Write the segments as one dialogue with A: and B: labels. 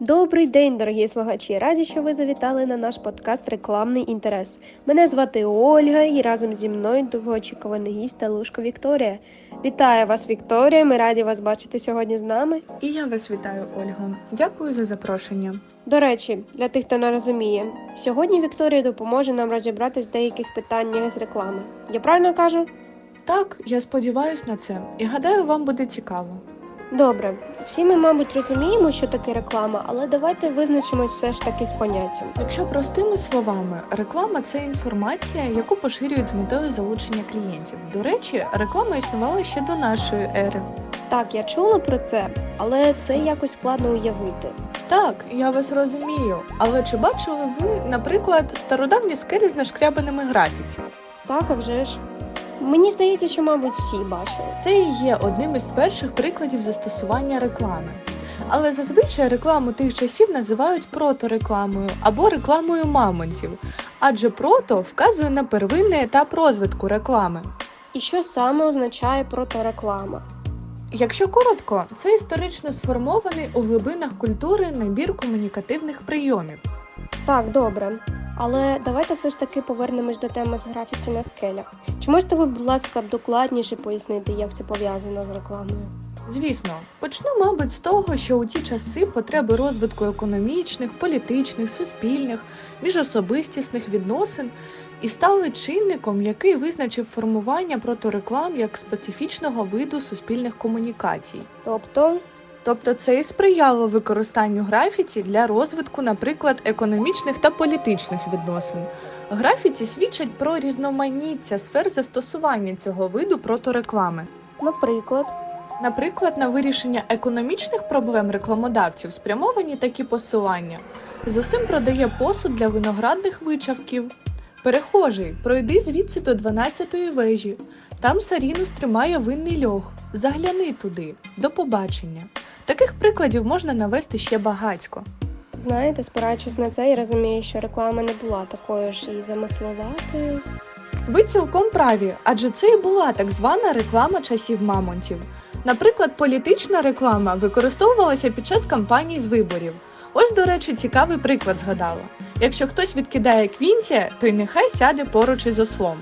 A: Добрий день, дорогі слухачі! Раді, що ви завітали на наш подкаст Рекламний інтерес. Мене звати Ольга і разом зі мною довгоочікуваний гість Талушко Вікторія. Вітаю вас, Вікторія! Ми раді вас бачити сьогодні з нами.
B: І я вас вітаю, Ольго. Дякую за запрошення.
A: До речі, для тих, хто не розуміє, сьогодні Вікторія допоможе нам розібратись в деяких питаннях з реклами. Я правильно кажу?
B: Так, я сподіваюся на це, і гадаю, вам буде цікаво.
A: Добре, всі ми, мабуть, розуміємо, що таке реклама, але давайте визначимось все ж таки з поняттям.
B: Якщо простими словами, реклама це інформація, яку поширюють з метою залучення клієнтів. До речі, реклама існувала ще до нашої ери.
A: Так, я чула про це, але це якось складно уявити.
B: Так, я вас розумію. Але чи бачили ви, наприклад, стародавні скелі з нашкрябаними графіті?
A: Так, а вже ж. Мені здається, що, мабуть, всі бачили.
B: Це і є одним із перших прикладів застосування реклами. Але зазвичай рекламу тих часів називають проторекламою або рекламою мамонтів, адже прото вказує на первинний етап розвитку реклами.
A: І що саме означає протореклама?
B: Якщо коротко, це історично сформований у глибинах культури набір комунікативних прийомів.
A: Так, добре. Але давайте все ж таки повернемось до теми з графіці на скелях. Чи можете ви, будь ласка, докладніше пояснити, як це пов'язано з рекламою?
B: Звісно, почну, мабуть, з того, що у ті часи потреби розвитку економічних, політичних, суспільних, міжособистісних відносин і стали чинником, який визначив формування протореклам як специфічного виду суспільних комунікацій.
A: Тобто,
B: Тобто це і сприяло використанню графіті для розвитку, наприклад, економічних та політичних відносин. Графіті свідчать про різноманіття сфер застосування цього виду протореклами.
A: наприклад,
B: Наприклад, на вирішення економічних проблем рекламодавців спрямовані такі посилання. Зосим продає посуд для виноградних вичавків. Перехожий, пройди звідси до 12-ї вежі. Там Сарінус тримає винний льох. Загляни туди. До побачення. Таких прикладів можна навести ще багатько.
A: знаєте, спираючись на це, я розумію, що реклама не була такою ж і замисловатою.
B: Ви цілком праві, адже це і була так звана реклама часів мамонтів. Наприклад, політична реклама використовувалася під час кампаній з виборів. Ось, до речі, цікавий приклад згадала. Якщо хтось відкидає квінція, то й нехай сяде поруч із ослом.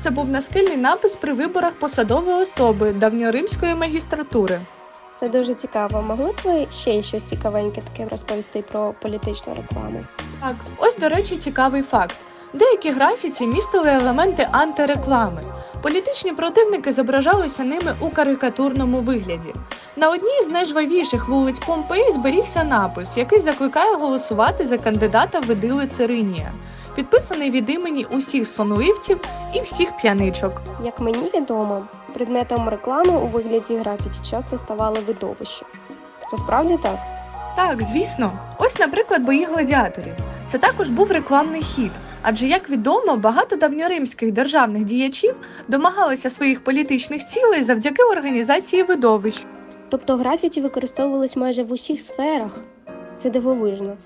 B: Це був наскельний напис при виборах посадової особи давньоримської магістратури.
A: Це дуже цікаво. Могли б ви ще щось цікавеньке таке розповісти про політичну рекламу?
B: Так, ось, до речі, цікавий факт. Деякі графіці містили елементи антиреклами. Політичні противники зображалися ними у карикатурному вигляді. На одній з найжвавіших вулиць Помпеї зберігся напис, який закликає голосувати за кандидата Ведили Циринія, підписаний від імені усіх сонливців і всіх п'яничок.
A: Як мені відомо, предметом реклами у вигляді графіті часто ставали видовища. Це справді так?
B: Так, звісно. Ось, наприклад, бої гладіаторів. Це також був рекламний хід. Адже, як відомо, багато давньоримських державних діячів домагалися своїх політичних цілей завдяки організації видовищ.
A: Тобто графіті використовувались майже в усіх сферах. Це дивовижно.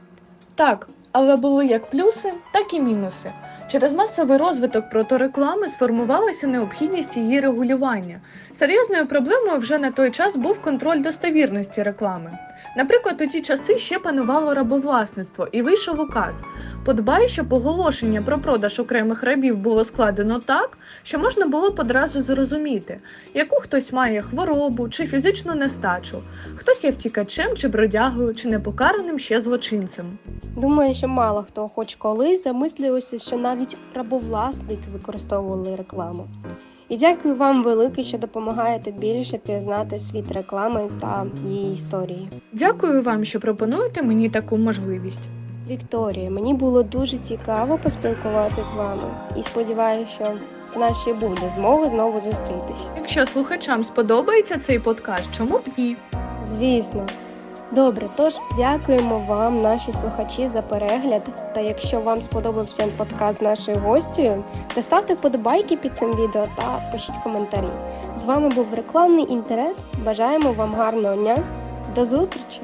B: Так, але були як плюси, так і мінуси. Через масовий розвиток протореклами сформувалася необхідність її регулювання. Серйозною проблемою вже на той час був контроль достовірності реклами. Наприклад, у ті часи ще панувало рабовласництво і вийшов указ. Подбай, щоб оголошення про продаж окремих рабів було складено так, що можна було б одразу зрозуміти, яку хтось має хворобу чи фізичну нестачу, хтось є втікачем чи бродягою, чи непокараним ще злочинцем.
A: Думаю, що мало хто хоч колись замислювався, що навіть рабовласники використовували рекламу. І дякую вам велике, що допомагаєте більше пізнати світ реклами та її історії.
B: Дякую вам, що пропонуєте мені таку можливість.
A: Вікторія, мені було дуже цікаво поспілкувати з вами і сподіваюся, що в ще буде змога знову зустрітись.
B: Якщо слухачам сподобається цей подкаст, чому б ні?
A: Звісно. Добре, тож дякуємо вам, наші слухачі, за перегляд. Та якщо вам сподобався подкаст з нашою гостю, то ставте вподобайки під цим відео та пишіть коментарі. З вами був рекламний інтерес. Бажаємо вам гарного дня. До зустрічі!